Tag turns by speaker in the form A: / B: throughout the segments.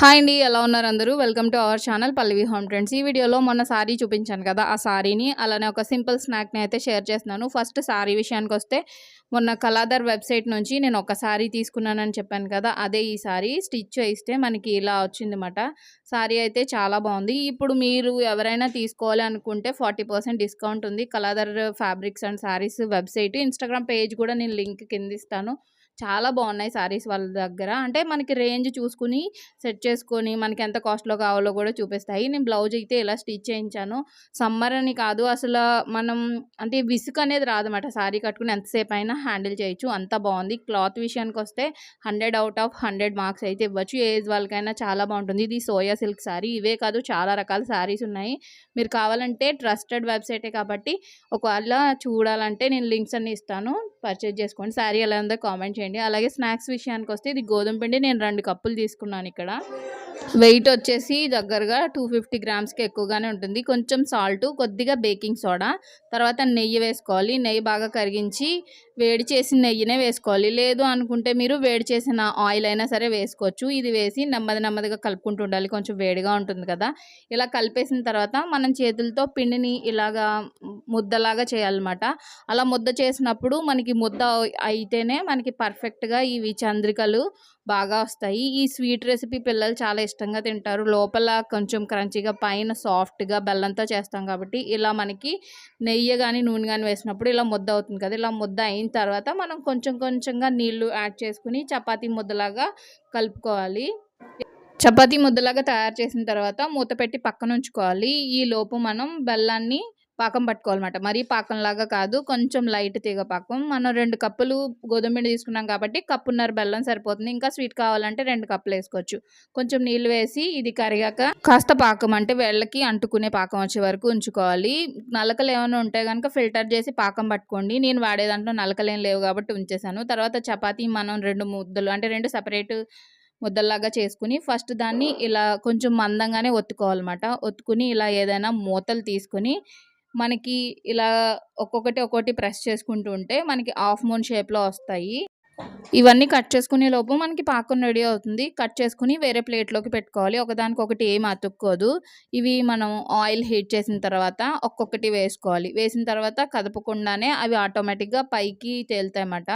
A: Hi అండి ఎలా ఉన్నారు అందరూ? Welcome to our channel Pallavi home trends ఈ వీడియోలో మొన్న సారీ చూపించాను కదా ఆ సారీని అలానే ఒక సింపుల్ స్నాక్ని అయితే షేర్ చేస్తున్నాను. ఫస్ట్ సారీ విషయానికి వస్తే మొన్న కళాధర్ వెబ్సైట్ నుంచి నేను ఒక సారీ తీసుకున్నానని చెప్పాను కదా అదే ఈ సారీ స్టిచ్ చేయిస్తే మనకి ఇలా వచ్చిందన్నమాట. సారీ అయితే చాలా బాగుంది. ఇప్పుడు మీరు ఎవరైనా తీసుకోవాలి అనుకుంటే ఫార్టీ పర్సెంట్ డిస్కౌంట్ ఉంది. Kaladhar fabrics and sarees website Instagram page కూడా నేను లింక్ కింద ఇస్తాను. చాలా బాగున్నాయి సారీస్ వాళ్ళ దగ్గర. అంటే మనకి రేంజ్ చూసుకుని సెట్ చేసుకొని మనకి ఎంత కాస్ట్లో కావాలో కూడా చూపిస్తాయి. నేను బ్లౌజ్ అయితే ఇలా స్టిచ్ చేయించాను. సమ్మర్ అని కాదు అసలు మనం అంటే విసుక్ అనేది రాదన్నమాట. సారీ కట్టుకుని ఎంతసేపు అయినా హ్యాండిల్ చేయొచ్చు. అంత బాగుంది. క్లాత్ విషయానికి వస్తే hundred out of hundred marks అయితే ఇవ్వచ్చు. ఏజ్ వాళ్ళకైనా చాలా బాగుంటుంది. ఇది సోయా సిల్క్ సారీ. ఇవే కాదు చాలా రకాల సారీస్ ఉన్నాయి. మీరు కావాలంటే ట్రస్టెడ్ వెబ్సైటే కాబట్టి ఒకవేళ చూడాలంటే నేను లింక్స్ అన్ని ఇస్తాను. పర్చేజ్ చేసుకోండి. శారీ ఎలా ఉందో కామెంట్ చేయండి. అలాగే స్నాక్స్ విషయానికి వస్తే ఇది గోధుమ పిండి. నేను రెండు కప్పులు తీసుకున్నాను ఇక్కడ. వెయిట్ వచ్చేసి దగ్గరగా టూ ఫిఫ్టీ గ్రామ్స్కి ఎక్కువగానే ఉంటుంది. కొంచెం సాల్ట్ కొద్దిగా బేకింగ్ సోడా తర్వాత నెయ్యి వేసుకోవాలి. నెయ్యి బాగా కరిగించి వేడి చేసిన నెయ్యినే వేసుకోవాలి. లేదు అనుకుంటే మీరు వేడి చేసిన ఆయిల్ అయినా సరే వేసుకోవచ్చు. ఇది వేసి నెమ్మది నెమ్మదిగా కలుపుకుంటూ ఉండాలి. కొంచెం వేడిగా ఉంటుంది కదా. ఇలా కలిపేసిన తర్వాత మనం చేతులతో పిండిని ఇలాగా ముద్దలాగా చేయాలన్నమాట. అలా ముద్ద చేసినప్పుడు మనకి ముద్ద అయితేనే మనకి పర్ఫెక్ట్గా ఇవి చంద్రికలు బాగా వస్తాయి. ఈ స్వీట్ రెసిపీ పిల్లలు చాలా ఇష్టంగా తింటారు. లోపల కొంచెం క్రంచీగా పైన సాఫ్ట్గా బెల్లంతో చేస్తాం కాబట్టి ఇలా మనకి నెయ్యి కానీ నూనె కానీ వేసినప్పుడు ఇలా ముద్ద అవుతుంది కదా! ఇలా ముద్ద అయిన తర్వాత మనం కొంచెం కొంచెంగా నీళ్ళు యాడ్ చేసుకుని చపాతీ ముద్దలాగా కలుపుకోవాలి. చపాతీ ముద్దలాగా తయారు చేసిన తర్వాత మూత పెట్టి పక్కన ఉంచుకోవాలి. ఈ లోపు మనం బెల్లాన్ని పాకం పట్టుకోవాలన్నమాట. మరీ పాకంలాగా కాదు కొంచెం లైట్ తీగ పాకం. మనం రెండు కప్పులు గోధుమ పిండి తీసుకున్నాం కాబట్టి కప్పున్నర బెల్లం సరిపోతుంది. ఇంకా స్వీట్ కావాలంటే రెండు కప్పులు వేసుకోవచ్చు. కొంచెం నీళ్ళు వేసి ఇది కరిగాక కాస్త పాకం అంటే వేళ్ళకి అంటుకునే పాకం వచ్చే వరకు ఉంచుకోవాలి. నలకలు ఏమైనా ఉంటే కనుక ఫిల్టర్ చేసి పాకం పట్టుకోండి. నేను వాడే దాంట్లో నలకలు ఏం లేవు కాబట్టి ఉంచేసాను. తర్వాత చపాతీ మనం రెండు ముద్దలు అంటే రెండు సపరేట్ ముద్దల్లాగా చేసుకుని ఫస్ట్ దాన్ని ఇలా కొంచెం మందంగానే ఒత్తుకోవాలన్నమాట. ఒత్తుకుని ఇలా ఏదైనా మూతలు తీసుకుని మనకి ఇలా ఒక్కొక్కటి ఒక్కొక్కటి ప్రెస్ చేసుకుంటూ ఉంటే మనకి హాఫ్ మూన్ షేప్లో వస్తాయి. ఇవన్నీ కట్ చేసుకునే లోపు మనకి పాకం రెడీ అవుతుంది. కట్ చేసుకుని వేరే ప్లేట్లోకి పెట్టుకోవాలి. ఒకదానికి ఒకటి ఏం అతుక్కోదు. ఇవి మనం ఆయిల్ హీట్ చేసిన తర్వాత ఒక్కొక్కటి వేసుకోవాలి. వేసిన తర్వాత కదపకుండానే అవి ఆటోమేటిక్గా పైకి తేలుతాయన్నమాట.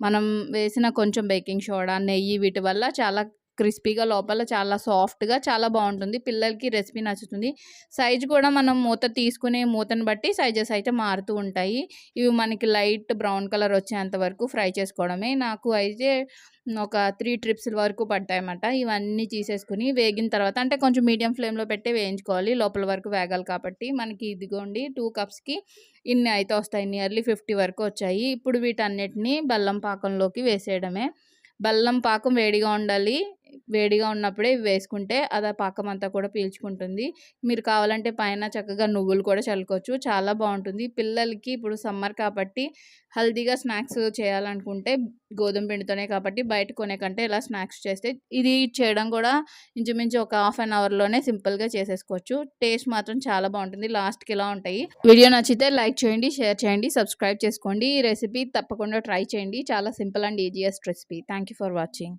A: మనం వేసిన కొంచెం బేకింగ్ సోడా నెయ్యి వీటి వల్ల చాలా క్రిస్పీగా లోపల చాలా సాఫ్ట్గా చాలా బాగుంటుంది. పిల్లలకి రెసిపీ నచ్చుతుంది. సైజు కూడా మనం మూత తీసుకునే మూతను బట్టి సైజెస్ అయితే మారుతూ ఉంటాయి. ఇవి మనకి లైట్ బ్రౌన్ కలర్ వచ్చేంత వరకు ఫ్రై చేసుకోవడమే. నాకు అయితే ఒక త్రీ ట్రిప్స్ వరకు పడతాయన్నమాట ఇవన్నీ తీసేసుకుని వేగిన తర్వాత అంటే కొంచెం మీడియం ఫ్లేమ్లో పెట్టి వేయించుకోవాలి. లోపల వరకు వేగాలి కాబట్టి మనకి ఇదిగోండి టూ కప్స్కి ఇన్ని అయితే వస్తాయి. నియర్లీ ఫిఫ్టీ వరకు వచ్చాయి. ఇప్పుడు వీటన్నిటిని బెల్లం పాకంలోకి వేసేయడమే. బెల్లం పాకం వేడిగా ఉండాలి. వేడిగా ఉన్నప్పుడే ఇవి వేసుకుంటే అది పాకం అంతా కూడా పీల్చుకుంటుంది. మీరు కావాలంటే పైన చక్కగా నువ్వులు కూడా చల్లుకోవచ్చు. చాలా బాగుంటుంది. పిల్లలకి ఇప్పుడు సమ్మర్ కాబట్టి హల్దీగా స్నాక్స్ చేయాలనుకుంటే గోధుమ పిండితోనే కాబట్టి బయట కొనే కంటే ఇలా స్నాక్స్ చేస్తే ఇది చేయడం కూడా ఇంచుమించు ఒక హాఫ్ అన్ అవర్లోనే సింపుల్గా చేసేసుకోవచ్చు. టేస్ట్ మాత్రం చాలా బాగుంటుంది. లాస్ట్కి ఇలా ఉంటాయి. వీడియో నచ్చితే లైక్ చేయండి షేర్ చేయండి సబ్స్క్రైబ్ చేసుకోండి. ఈ రెసిపీ తప్పకుండా ట్రై చేయండి. చాలా simple and easiest recipe. Thank for watching.